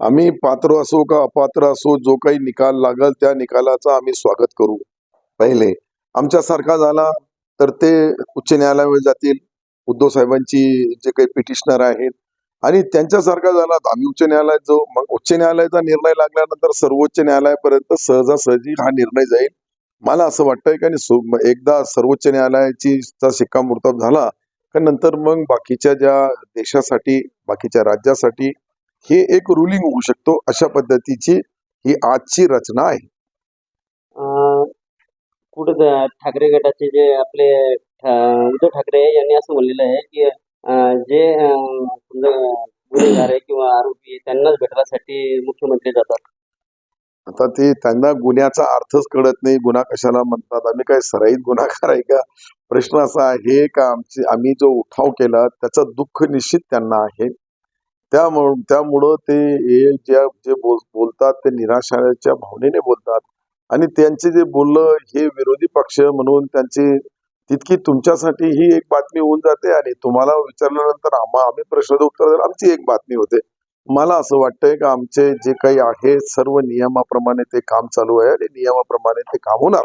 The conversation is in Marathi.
आम्ही पात्र असो का अपात्र असो जो काही निकाल लागल त्या निकालाचं आम्ही स्वागत करू. पहिले आमच्यासारखा झाला तर ते उच्च न्यायालयावर जातील. उद्धव साहेबांची जे काही पिटिशनर आहेत आणि त्यांच्यासारखा झाला तर आम्ही उच्च न्यायालयात जाऊ. मग उच्च न्यायालयाचा निर्णय लागल्यानंतर सर्वोच्च न्यायालयापर्यंत सहजासहजी हा निर्णय जाईल. मला असं वाटतंय की आणि एकदा सर्वोच्च न्यायालयाची चा शिक्कामोर्तब झाला का नंतर मग बाकीच्या ज्या देशासाठी बाकीच्या राज्यासाठी हे एक रुलिंग होऊ शकतो अशा पद्धतीची ही आजची रचना आहे. कुठं ठाकरे गटाचे जे आपले उद्धव ठाकरे यांनी असं म्हणलेलं आहे की जे गुन्हेगार आहे किंवा आरोपी त्यांनाच भेटण्यासाठी मुख्यमंत्री जातात. आता ते त्यांना गुन्ह्याचा अर्थच कळत नाही. गुन्हा कशाला म्हणतात? आम्ही काय सराईत गुन्हागार आहे का? प्रश्न असा आहे का आमचे आम्ही जो उठाव केला त्याचं दुःख निश्चित त्यांना आहे. त्यामुळं त्यामुळं ते हे ज्या जे बोल बोलतात ते निराशाच्या भावनेने बोलतात. आणि त्यांचे जे बोललं हे विरोधी पक्ष म्हणून त्यांची तितकी तुमच्यासाठी ही एक बातमी होऊन जाते आणि तुम्हाला विचारल्यानंतर आम्हा आम्ही प्रश्न उत्तर देणार. आमची एक बातमी होते. मला असं वाटतंय का आमचे जे काही आहे सर्व नियमाप्रमाणे ते काम चालू आहे आणि नियमाप्रमाणे ते काम होणार.